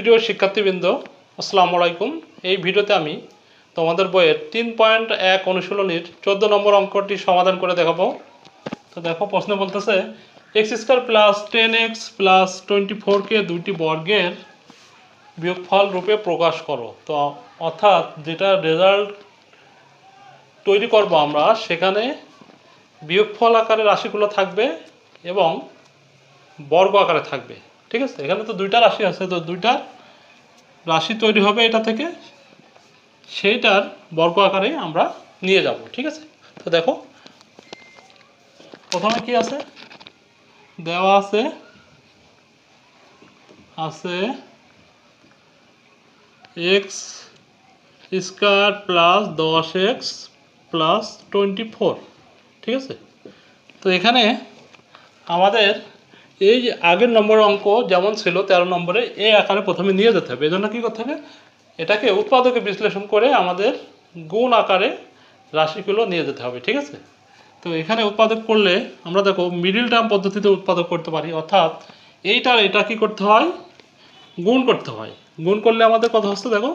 প্রিয় শিক্ষার্থীবৃন্দ, আসসালামু আলাইকুম। এই ভিডিওতে আমি তোমাদের বইয়ের তিন পয়েন্ট এক অনুশীলনীর চোদ্দ নম্বর অঙ্কটি সমাধান করে দেখাবো। তো দেখো, প্রশ্ন বলতেছে x square plus ten x plus twenty ফোরকে দুইটি বর্গের বিয়োগফল রূপে প্রকাশ করো। তো অর্থাৎ যেটা রেজাল্ট তৈরি করব আমরা, সেখানে বিয়োগফল আকারে রাশিগুলো থাকবে এবং বর্গ আকারে থাকবে। ঠিক আছে? এখানে তো দুইটা রাশি আছে, তো দুইটা রাশি তৈরি হবে এটা থেকে। সেইটার বর্গ আকারে আমরা নিয়ে যাব, ঠিক আছে? তো দেখো, প্রথমে কি আছে? দেওয়া আছে আছে এক্স স্কোয়ার প্লাস দশ এক্স প্লাস টোয়েন্টি ফোর ঠিক আছে? তো এখানে আমাদের এই যে আগের নম্বরের অঙ্ক যেমন ছিল তেরো নম্বরে, এ আকারে প্রথমে নিয়ে যেতে হবে। এজন্য কী করতে হবে? এটাকে উৎপাদকে বিশ্লেষণ করে আমাদের গুণ আকারে রাশিগুলো নিয়ে যেতে হবে, ঠিক আছে? তো এখানে উৎপাদক করলে আমরা দেখো মিডিল টার্ম পদ্ধতিতে উৎপাদক করতে পারি। অর্থাৎ এইটার এটা কি করতে হয়? গুণ করতে হয়। গুণ করলে আমাদের কথা হচ্ছে দেখো?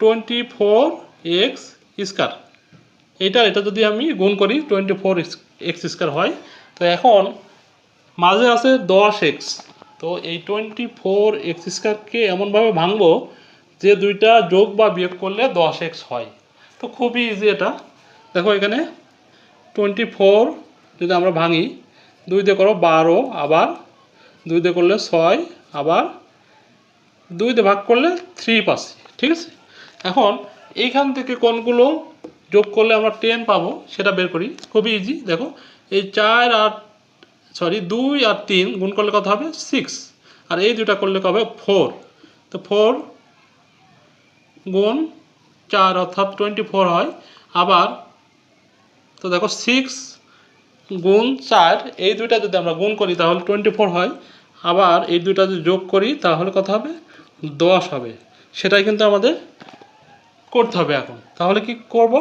টোয়েন্টি ফোর এক্স স্কোয়ার এইটা এটা যদি আমি গুণ করি টোয়েন্টি ফোর এক্স স্কোয়ার হয়, তো এখন মাঝে আছে দশ এক্স তো এই টোয়েন্টি ফোর এক্স স্কোয়ারকে এমনভাবে ভাঙবো যে দুইটা যোগ বা বিয়োগ করলে দশ এক্স হয়। তো খুবই ইজি এটা। দেখো এখানে টোয়েন্টি ফোর যদি আমরা ভাঙি, দুই দিয়ে করো বারো আবার দুই দিয়ে করলে ছয় আবার দুই দিয়ে ভাগ করলে থ্রি পাচ্ছি ঠিক আছে? এখন এইখান থেকে কোনগুলো যোগ করলে আমরা টেন পাবো সেটা বের করি। খুবই ইজি দেখো এই চার আর সরি, দুই আর তিন গুণ করলে কত হবে? সিক্স। আর এই দুটা করলে কবে ফোর। তো ফোর গুণ চার অর্থাৎ টোয়েন্টি ফোর হয়। আবার তো দেখো সিক্স গুণ চার, এই দুইটা যদি আমরা গুণ করি তাহলে টোয়েন্টি ফোর হয়। আবার এই দুইটা যদি যোগ করি তাহলে কত হবে? দশ হবে। সেটাই কিন্তু আমাদের করতে হবে এখন। তাহলে কি করব?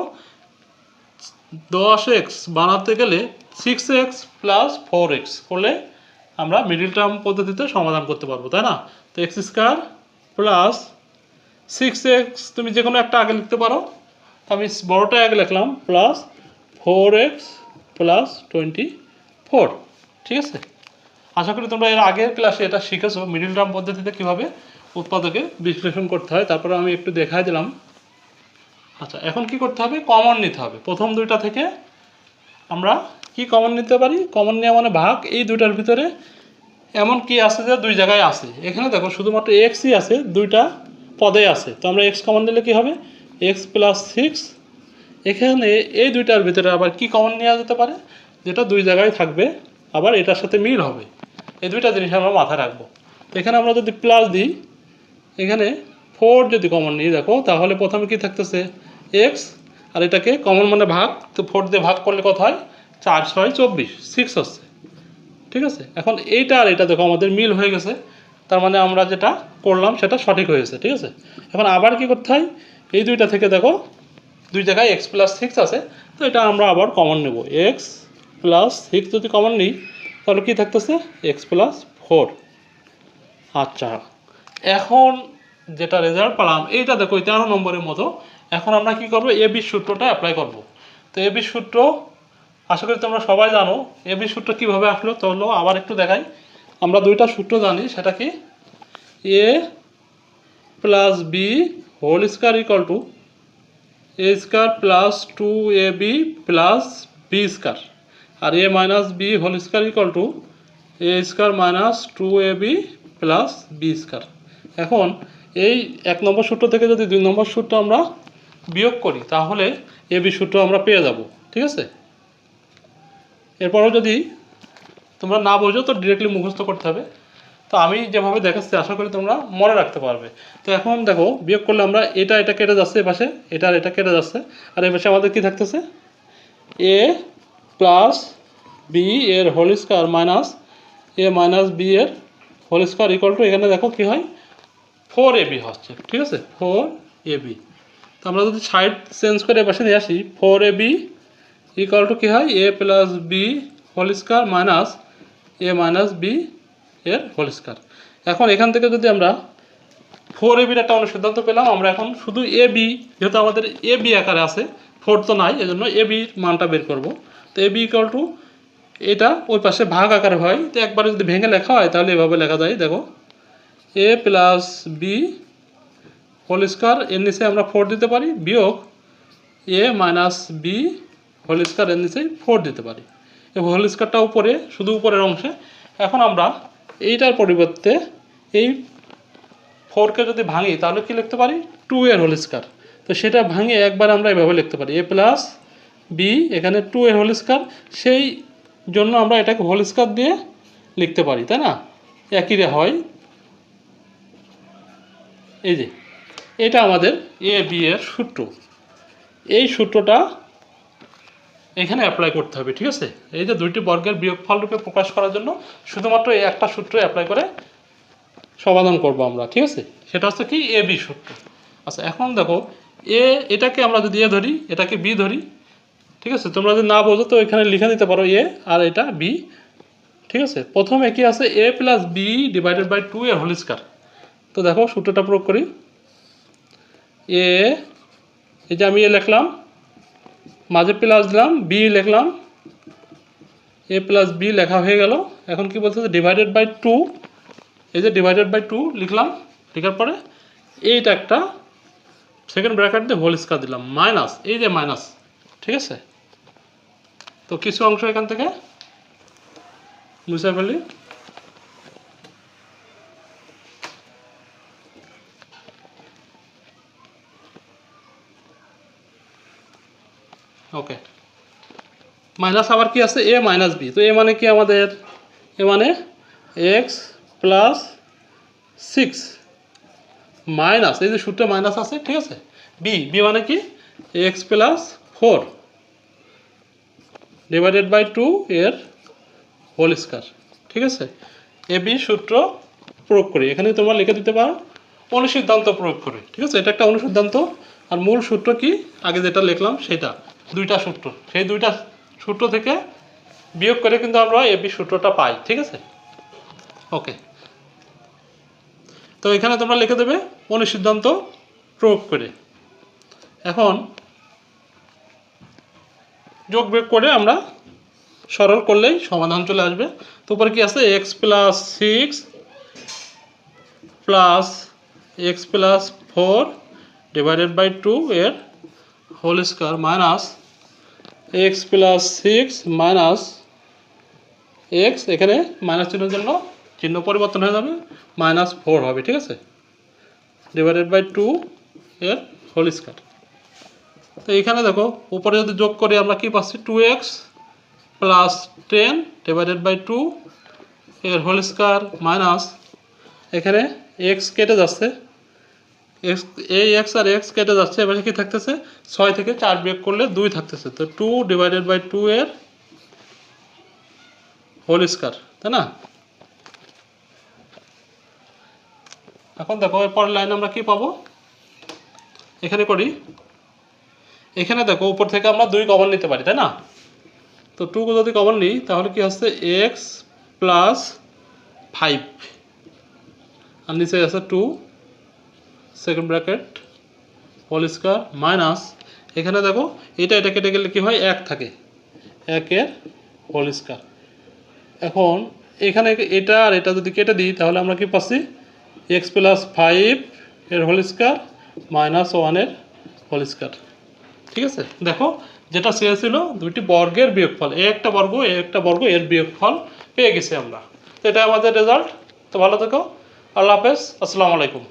দশ এক্স বানাতে গেলে six x plus four x করলে আমরা মিডিল টার্ম পদ্ধতিতে সমাধান করতে পারব, তাই না? তো x square plus six x তুমি যে কোনো একটা আগে লিখতে পারো। আমি বড়োটা আগে লিখলাম plus four x plus twenty four ঠিক আছে? আশা করি তোমরা এর আগের ক্লাসে এটা শিখেছো মিডিল টার্ম পদ্ধতিতে কীভাবে উৎপাদকে বিশ্লেষণ করতে হয়। তারপরে আমি একটু দেখাই দিলাম। আচ্ছা এখন কি করতে হবে? কমন নিতে হবে। প্রথম দুইটা থেকে আমরা কি কমন নিতে পারি? কমন নেওয়া মানে ভাগ, এই দুইটার ভিতরে এমন কি আছে যে দুই জায়গায় আছে। এখানে দেখো শুধুমাত্র এক্সই আছে, দুইটা পদে আছে। তো আমরা এক্স কমন নিলে কি হবে? এক্স প্লাস সিক্স এখানে এই দুইটার ভিতরে আবার কি কমন নেওয়া যেতে পারে? যেটা দুই জায়গায় থাকবে, আবার এটার সাথে মিল হবে। এই দুইটা জিনিস আমরা মাথায় রাখব। এখানে আমরা যদি প্লাস দিই, এখানে ফোর যদি কমন নিই, দেখো, তাহলে প্রথমে কি থাকতেছে? এক্স আর এটাকে কমন মানে ভাগ। তো ফোর দিয়ে ভাগ করলে কত হয়? চার, ছয়, চব্বিশ সিক্স হচ্ছে। ঠিক আছে? এখন এইটা আর এটা দেখো, আমাদের মিল হয়ে গেছে। তার মানে আমরা যেটা করলাম, সেটা সঠিক হয়েছে। ঠিক আছে? এখন আবার কি করতে হয়? এই দুইটা থেকে দেখো, দুই জায়গায় এক্স প্লাস সিক্স আছে। তো এটা আমরা আবার কমন নেব। এক্স প্লাস সিক্স যদি কমন নিই, তাহলে কী থাকতেছে? এক্স প্লাস ফোর আচ্ছা। এখন যেটা রেজাল্ট পেলাম, এইটা দেখো, তেরো নম্বরের মতো। এখন আমরা কি করব? এ বি সূত্রটা অ্যাপ্লাই করব। তো এ বি সূত্র আশা করি তোমরা সবাই জানো এ বি সূত্র কীভাবে আসলো, চলো আবার একটু দেখাই। আমরা দুইটা সূত্র জানি, সেটা কি? A plus b whole square equal to a square plus two a b plus b square R a minus b whole square equal to a square minus two a b plus b square এখন এই এক নম্বর সূত্র থেকে যদি দুই নম্বর সূত্র আমরা বিয়োগ করি, তাহলে এ বি সূত্র আমরা পেয়ে যাব, ঠিক আছে? এরপরও যদি তোমরা না বোঝো, তো ডিরেক্টলি মুখস্থ করতে হবে। তো আমি যেভাবে দেখাচ্ছি, আশা করি তোমরা মনে রাখতে পারবে। তো এখন দেখো, বিয়োগ করলে আমরা এটা এটা কেটে যাচ্ছে এপাশে, এটা আর এটা কেটে যাচ্ছে। আর এপাশে আমাদের কি থাকতেছে? এ প্লাস বি এর whole square minus a minus b এর হোল স্কোয়ার ইকুয়াল টু এখানে দেখো কি হয়? ফোর এ বি হচ্ছে, ঠিক আছে? ফোর এ বি তো আমরা যদি সাইড চেঞ্জ করে এপাশে নিয়ে আসি four a b equal to কী হয়? A plus b whole square minus a minus b এর হোল স্কোয়ার এখন এখান থেকে যদি আমরা ফোর এ বির একটা অনুসিদ্ধান্ত পেলাম, আমরা এখন শুধু এ বি যেহেতু আমাদের এ বি আকারে আছে ফোর তো নাই, এজন্য এ বির মানটা বের করব। তো এ বি ইকাল টু এটা ওই পাশে ভাগ আকারে হয়। তো একবারে যদি ভেঙে লেখা হয়, তাহলে এভাবে লেখা যায়, দেখো। A plus b whole square এর নিচে আমরা ফোর দিতে পারি, বিয়োগ a minus b whole square এর নিচে ফোর দিতে পারি। এই হোল স্কোয়ারটা উপরে, শুধু উপরের অংশে। এখন আমরা এইটার পরিবর্তে এই ফোরকে যদি ভাঙি, তাহলে কি লিখতে পারি? টু এর হোল স্কোয়ার তো সেটা ভাঙে একবার আমরা এভাবে লিখতে পারি। এ প্লাস বি এখানে টু এর হোল স্কোয়ার সেই জন্য আমরা এটাকে হোল স্কোয়ার দিয়ে লিখতে পারি, তাই না? একই রে হয়। এই যে, এটা আমাদের এ বি এর সূত্র। এই সূত্রটা এখানে অ্যাপ্লাই করতে হবে, ঠিক আছে? এই যে দুইটি বর্গের বিয়োগফল রূপে প্রকাশ করার জন্য শুধুমাত্র এই একটা সূত্র অ্যাপ্লাই করে সমাধান করব আমরা, ঠিক আছে? সেটা হচ্ছে কি এ বি সূত্র। আচ্ছা এখন দেখো এ এটাকে আমরা যদি এ ধরি, এটাকে বি ধরি, ঠিক আছে? তোমরা যদি না বোঝো তো এখানে লিখে দিতে পারো এ আর এটা বি ঠিক আছে? প্রথমে কি আছে? A plus b divided by two এর হোল তো দেখো, সূত্রটা প্রয়োগ করি। এ এই যে আমি এ লিখলাম মাঝে প্লাস দিলাম বি লিখলাম এ প্লাস বি লেখা হয়ে গেল। এখন কি যে ডিভাইডেড বাই টু এই যে ডিভাইডেড বাই টু লিখলাম, লেখার পরে এইটা একটা সেকেন্ড ব্র্যাকেট দিয়ে হোল স্কয়ার দিলাম মাইনাস এই যে মাইনাস ঠিক আছে? তো কিছু অংশ এখান থেকে মুছে ফেলি। ওকে মাইনাস আবার কি আছে? এ মাইনাস বি তো এ মানে কি আমাদের? এ মানে এক্স প্লাস সিক্স মাইনাস এই যে সূত্রে মাইনাস আছে, ঠিক আছে? বি বি মানে কি? X plus four divided by two এর হোল স্কয়ার ঠিক আছে? এ বি সূত্র প্রয়োগ করি। এখানে তোমরা লিখে দিতে পারো। অনুসিদ্ধান্ত প্রয়োগ করে, ঠিক আছে? এটা একটা অনুসিদ্ধান্ত। আর মূল সূত্র কি? আগে যেটা লিখলাম, সেটা। দুইটা সূত্র। সেই দুইটা সূত্র থেকে বিয়োগ করে কিন্তু আমরা এ বি সূত্রটা পাই, ঠিক আছে? ওকে তো এখানে তোমরা লিখে দেবে অনুসিদ্ধান্ত প্রয়োগ করে। এখন যোগ বিয়োগ করে আমরা সরল করলেই সমাধান চলে আসবে। তো উপরে কি আছে? X plus six plus x plus four divided by two এর whole square minus x plus six minus x এখানে মাইনাস চিহ্নের জন্য চিহ্ন পরিবর্তন হয়ে যাবে মাইনাস ফোর হবে, ঠিক আছে? ডিভাইডেড বাই টু এর হোল স্কোয়ার তো এইখানে দেখো, উপরে যদি যোগ করি আমরা কি পাচ্ছি? Two x plus ten divided by two এর হোল স্কোয়ার মাইনাস এখানে এক্স কেটে যাচ্ছে এক্স এই এক্স আর এক্স কেটে যাচ্ছে, এবারে কি থাকতেছে? ছয় থেকে চার বিয়োগ করলে দুই থাকতেছে। তো টু ডিভাইডেড বাই টু এর হোল স্কোয়ার তাই না? এখন দেখো এরপর লাইন আমরা কি পাবো? এখানে করি। এখানে দেখো, উপর থেকে আমরা দুই কমন নিতে পারি, তাই না? তো টু যদি কমন নিই, তাহলে কি হচ্ছে? এক্স প্লাস ফাইভ আর নিচে আছে two second bracket whole square minus, এখানে দেখো, এটা এটা কেটে গেলে কি হয়? এক থাকে। একের হোল স্কোয়ার এখন, এখানে এটা আর এটা যদি কেটে দিই, তাহলে আমরা কি পাচ্ছি? এক্স প্লাস ফাইভ এর হোল স্কোয়ার মাইনাস ওয়ানের হোল স্কোয়ার ঠিক আছে? দেখো, যেটা চেয়েছিল, দুইটি বর্গের বিয়োগফল, এ একটা বর্গ, এ একটা বর্গ, এর বিয়োগফল পেয়ে গেছি আমরা। এটা আমাদের রেজাল্ট তো ভালো থেকো। আল্লাহ হাফেজ। আসসালামু আলাইকুম।